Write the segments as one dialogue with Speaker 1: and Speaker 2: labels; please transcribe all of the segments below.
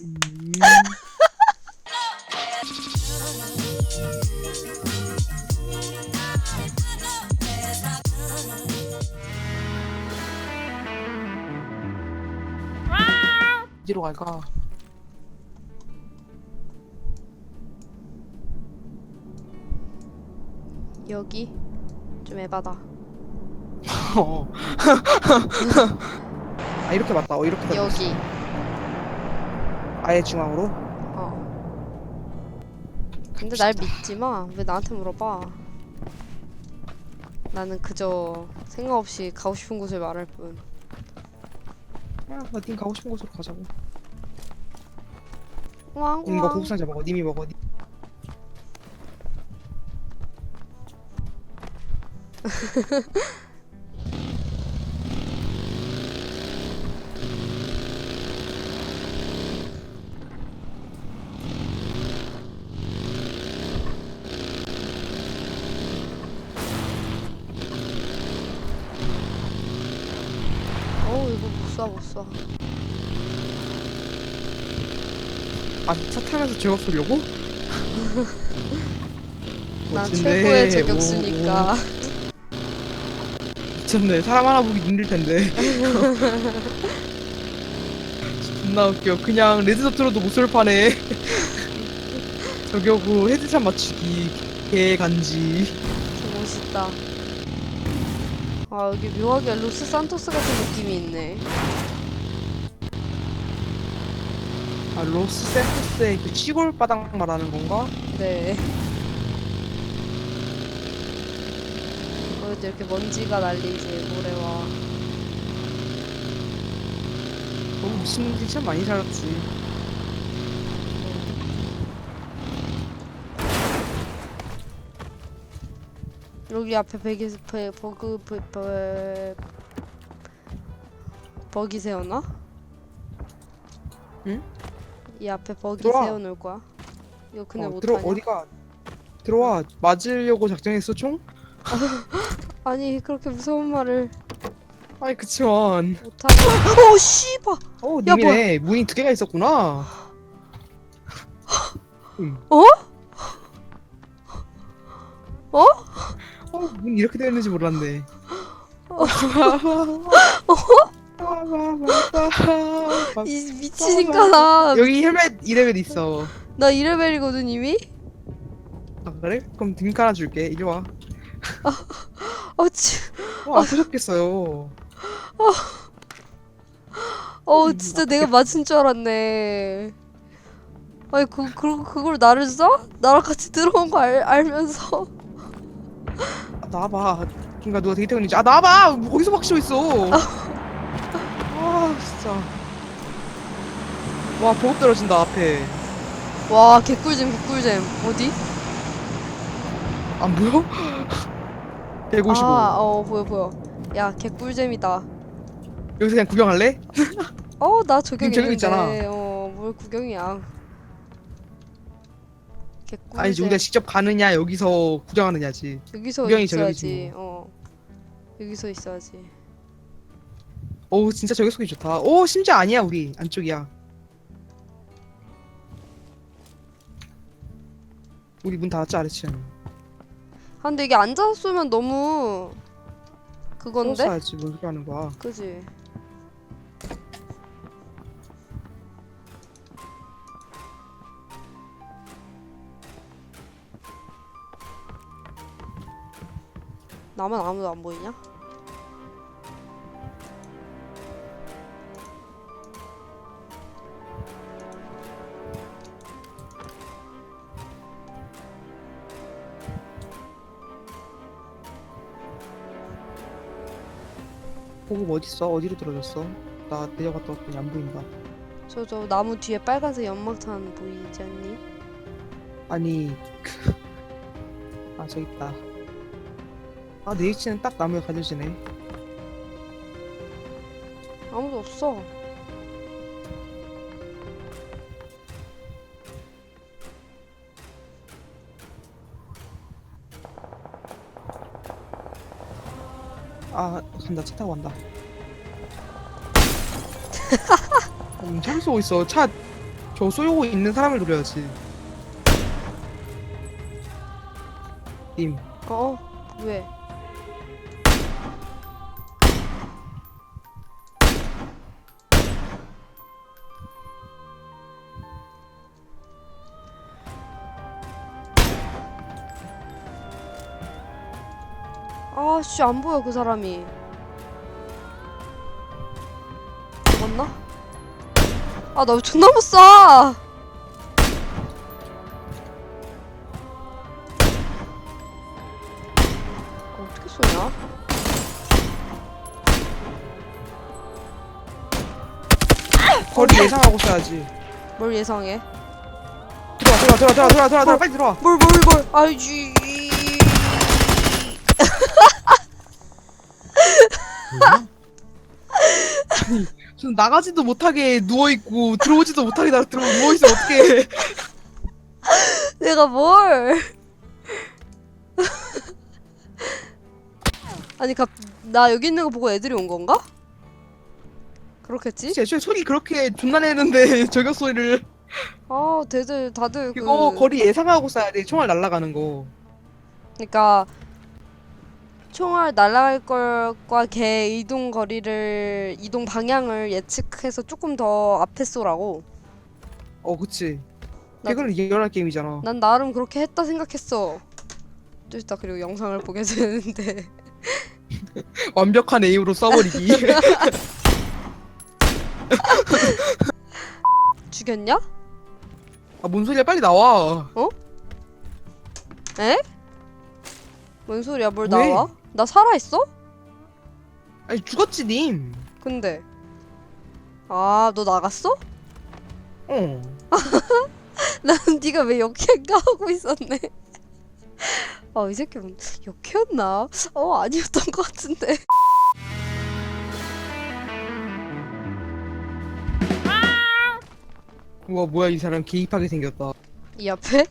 Speaker 1: 음. 어디로 갈까?
Speaker 2: 여기 좀 에바다.
Speaker 1: 어. 아 이렇게 맞다. 어 이렇게 맞다.
Speaker 2: 여기.
Speaker 1: 아예 중앙으로.
Speaker 2: 어. 근데 날 믿지 마. 왜 나한테 물어봐? 나는 그저 생각 없이 가고 싶은 곳을 말할 뿐.
Speaker 1: 야, 나님 가고 싶은 곳으로 가자고. 왕님 이거
Speaker 2: 왕.
Speaker 1: 고급상자 먹어. 님이 먹어.
Speaker 2: 어 우 이거 못 쏴.
Speaker 1: 아차 타면서 저격 쏘려고?
Speaker 2: 난
Speaker 1: 멋진데.
Speaker 2: 최고의
Speaker 1: 오,
Speaker 2: 저격수니까.
Speaker 1: 오, 미쳤네. 사람 하나 보기 힘들 텐데. 존나 웃겨. 그냥 레드더트로도 못쏠 판에 저격으로 헤드샷 맞추기 개 간지.
Speaker 2: 좀 멋있다. 아 여기 묘하게 로스 산토스 같은 느낌이 있네.
Speaker 1: 아 로스 센토스의 그 시골 바닥 말하는 건가?
Speaker 2: 네. 거기도 이렇게 먼지가 날리지 모래와.
Speaker 1: 어, 무슨 분들이 참 많이 살았지.
Speaker 2: 여기 앞에 베기 베, 버그 베, 베, 버기 세워놔?
Speaker 1: 응?
Speaker 2: 이 앞에 버기
Speaker 1: 들어와.
Speaker 2: 세워놓을 거야. 이거 근데
Speaker 1: 어,
Speaker 2: 못
Speaker 1: 들어
Speaker 2: 하냐?
Speaker 1: 어디가 들어와 맞으려고 작정했어 총?
Speaker 2: 아니 그렇게 무서운 말을
Speaker 1: 아이 그치만
Speaker 2: 못 하냐? 오 씨발!
Speaker 1: 어
Speaker 2: 야,
Speaker 1: 님이네 문이 두 개가 있었구나. 응.
Speaker 2: 어? 어?
Speaker 1: 어, 문 이렇게 되어 있는지 몰랐네.
Speaker 2: 이 미친 인간아!
Speaker 1: 여기 헬멧 2레벨 있어.
Speaker 2: 나 이레벨이거든 이미?
Speaker 1: 아, 그래? 그럼 딩크 하나 줄게. 이리 와.
Speaker 2: 어, 치,
Speaker 1: 어, 아프셨겠어요.
Speaker 2: 어 진짜 내가 맞은 줄 알았네. 아니 그, 그 그걸 나를 써? 나랑 같이 들어온 거 알, 알면서
Speaker 1: 아, 나와봐. 그니까 누가 데이트 걸린지. 아, 나와봐! 뭐 거기서 막 쉬어 있어. 아, 진짜. 와, 보급 떨어진다, 앞에.
Speaker 2: 와 개꿀잼 개꿀잼 어디?
Speaker 1: 안 보여? 155.
Speaker 2: 아 어 보여 보여. 야 개꿀잼이다.
Speaker 1: 여기서 그냥 구경할래?
Speaker 2: 어나 저격
Speaker 1: 지금 저기
Speaker 2: 있는데 어뭘 구경이야. 개꿀잼.
Speaker 1: 아니, 우리가 직접 가느냐, 여기서 구경하느냐지.
Speaker 2: 여기서
Speaker 1: 구경이
Speaker 2: 있어야지.
Speaker 1: 저격이지
Speaker 2: 어 여기서 있어야지.
Speaker 1: 오, 진짜 저기 소리 좋다. 오, 심지어 아니야, 우리. 안쪽이야. 우리 문 닫았지, 아래치는.
Speaker 2: 아 근데 이게 앉아서 쏘면 너무 그건데?
Speaker 1: 써야지, 뭔 소리 하는 거야.
Speaker 2: 그지? 나만 아무도 안 보이냐?
Speaker 1: 보급 어딨어? 어디로 떨어졌어? 나 내려갔다 왔더니 안 보인다.
Speaker 2: 저 저 나무 뒤에 빨간색 연막탄 보이지 않니?
Speaker 1: 아니, 그... 아, 저기 있다. 아, 내 위치는 딱 나무에 가려지네.
Speaker 2: 아무도 없어.
Speaker 1: 아, 간다. 차 타고 간다. 음, 차를 쏘고 있어. 차 저 쏘고 있는 사람을 노려야지. 님,
Speaker 2: 어? 왜? 아씨 안 보여 그 사람이 죽었나? 아나 존나 못 쏴! 어떻게 쏘냐?
Speaker 1: 거리 예상하고 쏴야지.
Speaker 2: 뭘 예상해?
Speaker 1: 들어와, 들어와, 들어와, 들어와, 들어와, 들어와, 들어와, 빨리 들어와.
Speaker 2: 뭘 뭘 뭘 아이
Speaker 1: 지전 나가지도 못하게 누워 있고 들어오지도 못하게 나 들어 누워 있어 어떡해?
Speaker 2: 내가 뭘 아니 갑 나 여기 있는 거 보고 애들이 온 건가? 그렇겠지?
Speaker 1: 애초에 소리 그렇게 존나 내는데 저격 소리를
Speaker 2: 아 다들 다들
Speaker 1: 이거
Speaker 2: 그
Speaker 1: 거리 예상하고 쏴야 돼 총알 날아가는 거.
Speaker 2: 그러니까 총알 날아갈 걸과 걔 이동 거리를 이동 방향을 예측해서 조금 더 앞에 쏘라고
Speaker 1: 어, 그치.
Speaker 2: 나-
Speaker 1: 이거는 리얼할 게임이잖아.
Speaker 2: 난 나름 그렇게 했다 생각했어 좀 이따 그리고 영상을 보게 되는데
Speaker 1: 완벽한 에임으로 쏴버리기.
Speaker 2: 죽였냐?
Speaker 1: 아, 뭔 소리야? 빨리 나와.
Speaker 2: 에? 뭔 소리야 뭘
Speaker 1: 왜?
Speaker 2: 나와? 나 살아있어?
Speaker 1: 아니 죽었지 님.
Speaker 2: 근데 아 너 나갔어?
Speaker 1: 어.
Speaker 2: 난 네가 왜 역행가 하고 있었네 아 이 새끼 뭐 역해였나? 어 아니었던 것 같은데
Speaker 1: 우와 뭐야 이 사람 개입하게 생겼다.
Speaker 2: 이 앞에?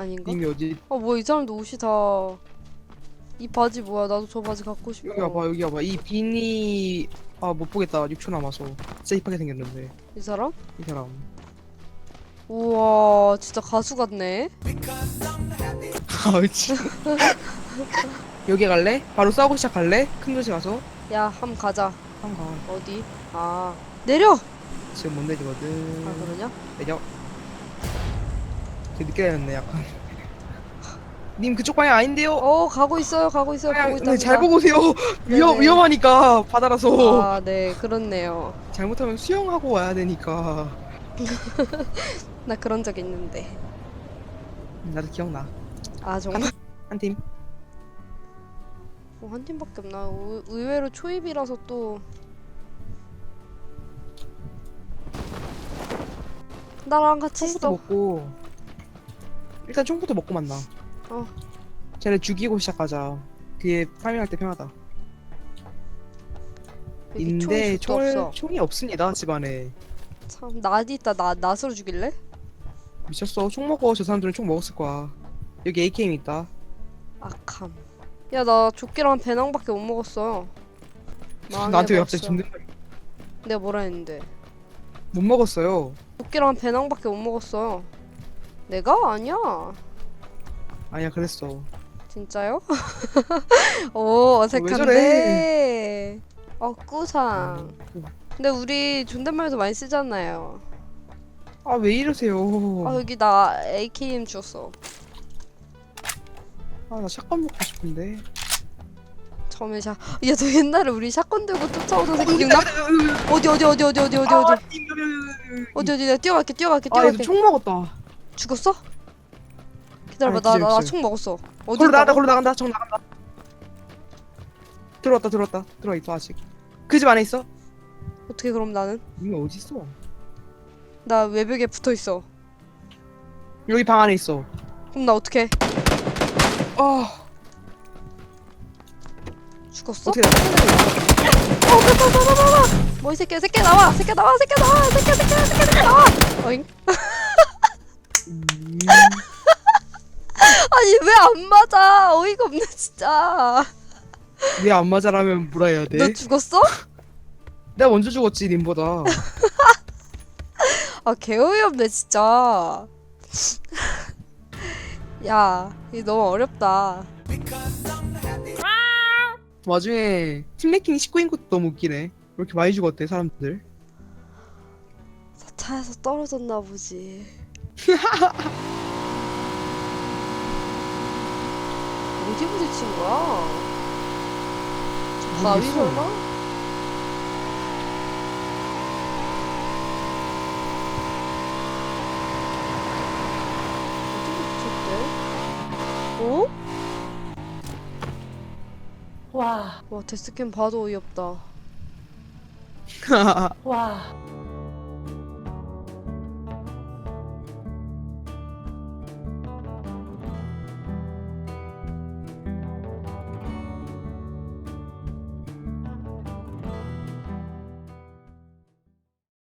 Speaker 2: 아닌가?
Speaker 1: 님이 어디?
Speaker 2: 아 뭐야 이 사람도 옷이 다 이 바지 뭐야 나도 저 바지 갖고 싶어
Speaker 1: 여기 와봐 여기 와봐 이 비니 아 못 보겠다 6초 남아서 진짜 입하게 생겼는데
Speaker 2: 이 사람?
Speaker 1: 이 사람
Speaker 2: 우와 진짜 가수 같네
Speaker 1: 아 그치 여기 갈래? 바로 싸우고 시작할래? 큰 도시 가서
Speaker 2: 야 함 가자
Speaker 1: 한가
Speaker 2: 어디? 아 내려!
Speaker 1: 지금 못 내리거든
Speaker 2: 아 그러냐?
Speaker 1: 내려 늦게 내렸네 약간. 님 그쪽 방향 아닌데요?
Speaker 2: 어 가고 있어요 가고 있어요
Speaker 1: 방향
Speaker 2: 보고 있다
Speaker 1: 네, 잘 보고 오세요. 위험,
Speaker 2: 네네.
Speaker 1: 위험하니까 바다라서.
Speaker 2: 아네 그렇네요.
Speaker 1: 잘못하면 수영하고 와야 되니까.
Speaker 2: 나 그런 적 있는데.
Speaker 1: 나도 기억나.
Speaker 2: 아 정말?
Speaker 1: 한팀.
Speaker 2: 어, 한 팀밖에 없나? 의, 의외로 초입이라서 또. 나랑 같이 있어.
Speaker 1: 먹고 일단 총부터 먹고 만나.
Speaker 2: 어.
Speaker 1: 쟤네 죽이고 시작하자. 그게 파밍할 때 편하다.
Speaker 2: 여기
Speaker 1: 인데
Speaker 2: 총이 도
Speaker 1: 총을
Speaker 2: 없어.
Speaker 1: 총이 없습니다 집안에.
Speaker 2: 참 낫이 있다 나 낫으로 죽일래?
Speaker 1: 미쳤어. 총 먹어. 저 사람들은 총 먹었을 거야. 여기 AKM 있다.
Speaker 2: 악함 야 나 조끼랑 배낭밖에 못 먹었어요
Speaker 1: 나한테 왜 갑자기. 존댓말.
Speaker 2: 내가 뭐라 했는데?
Speaker 1: 못 먹었어요.
Speaker 2: 조끼랑 배낭밖에 못 먹었어요 내가? 아니야.
Speaker 1: 아니야 그랬어.
Speaker 2: 진짜요?
Speaker 1: 오왜
Speaker 2: 어색한데. 어 꾸상.
Speaker 1: 음.
Speaker 2: 근데 우리 존댓말도 많이 쓰잖아요.
Speaker 1: 아 왜 이러세요?
Speaker 2: 아 여기 나 AKM 주었어.
Speaker 1: 아나 샷건 먹고 싶은데.
Speaker 2: 처음에 샷. 야너 옛날에 우리 샷건 들고 쫓아오던 새끼 기억나? 어디 어디 어디 어디 어디 어디 어디?
Speaker 1: 아,
Speaker 2: 어디 어디 내가 뛰어갈게 뛰어갈게
Speaker 1: 아
Speaker 2: 뛰어갈게.
Speaker 1: 총 먹었다
Speaker 2: 죽었어? 기다려봐.
Speaker 1: 아니,
Speaker 2: 나
Speaker 1: 기절,
Speaker 2: 나
Speaker 1: 기절.
Speaker 2: 총 먹었어. 어디로
Speaker 1: 걸로 나간다? 걸로 나간다. 정 나간다. 들어왔다 들어왔다. 들어와 있어 아직. 그 집 안에 있어?
Speaker 2: 어떻게 그럼 나는?
Speaker 1: 이미 어디 있어?
Speaker 2: 나 외벽에 붙어 있어.
Speaker 1: 여기 방 안에 있어.
Speaker 2: 그럼 나 어떻게
Speaker 1: 아.
Speaker 2: 죽었어?
Speaker 1: 어떻게 나가
Speaker 2: 뭐이 새끼야 새끼 나와. 새끼 나와 새끼 나와. 새끼 새끼 새끼 새끼 나와. 어잉?
Speaker 1: 음,
Speaker 2: 아니 왜 안 맞아? 어이가 없네 진짜.
Speaker 1: 왜 안 맞아라면 뭐라 해야 돼?
Speaker 2: 너 죽었어?
Speaker 1: 내가 먼저 죽었지 님보다.
Speaker 2: 아 개어이 없네 진짜. 야 이거 너무 어렵다.
Speaker 1: 와중에 팀레킹 19인 것도 너무 웃기네. 왜 이렇게 많이 죽었대 사람들?
Speaker 2: 차에서 떨어졌나 보지 어디 부딪힌 거야? 저 바위
Speaker 1: 모르겠어.
Speaker 2: 설마? 어디 부딪혔대? 어?
Speaker 3: 와,
Speaker 2: 와 데스캠 봐도 어이없다
Speaker 3: 와.